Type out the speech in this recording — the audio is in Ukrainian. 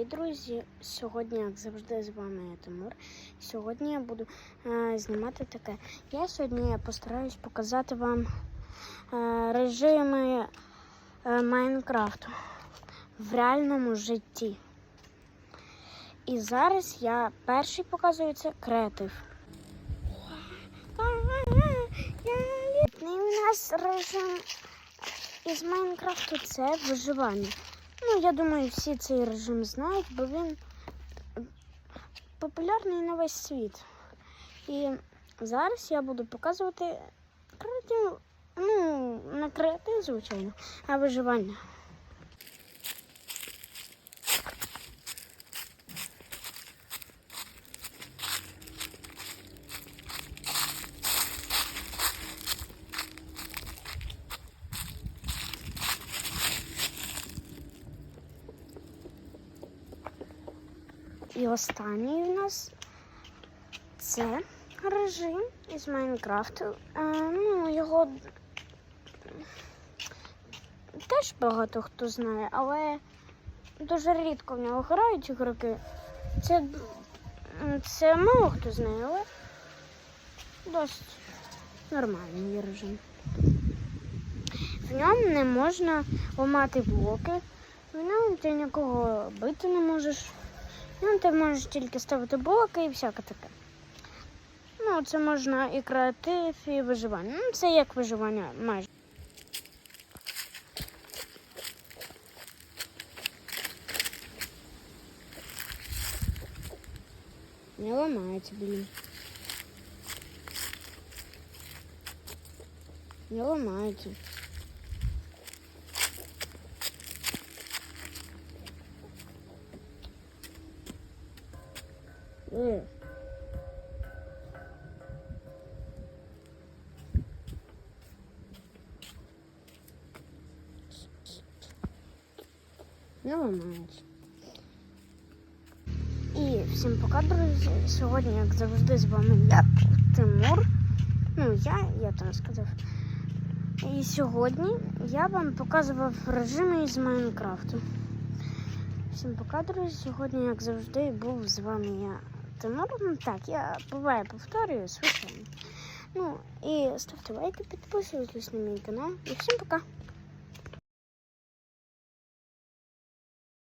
Привіт, друзі! Сьогодні, як завжди, з вами я Тимур. Сьогодні я буду е, знімати таке. Я сьогодні постараюсь показати вам е, режими е, Майнкрафту в реальному житті. І зараз я перший показую це креатив. І у нас режим із Майнкрафту це виживання. Ну, я думаю, всі цей режим знають, бо він популярний на весь світ. І зараз я буду показувати креатив, ну, не креатив, звичайно, а виживання. І останній у нас це режим із Майнкрафту. Ну, його теж багато хто знає, але дуже рідко в нього грають ігроки. Це, це мало хто знає, але досить нормальний режим. В ньому не можна ламати блоки, в ньому ти нікого бити не можеш. Ну, ти можеш тільки ставити блоки і всяке таке. Ну, це можна і креатив, і виживання. Ну, це як виживання майже. Не ламається, блін. Не ламається. Ламається. І всім пока, друзі. Сьогодні, як завжди, з вами я Тимур. Ну, я, я там сказав. І сьогодні я вам показував режими із Майнкрафту. Всім пока, друзі. Сьогодні, як завжди, був з вами я Тимур. Ну так, я буває повторюю, звичайно. Ну і ставте лайки, підписуйтесь на мій канал. І всім пока!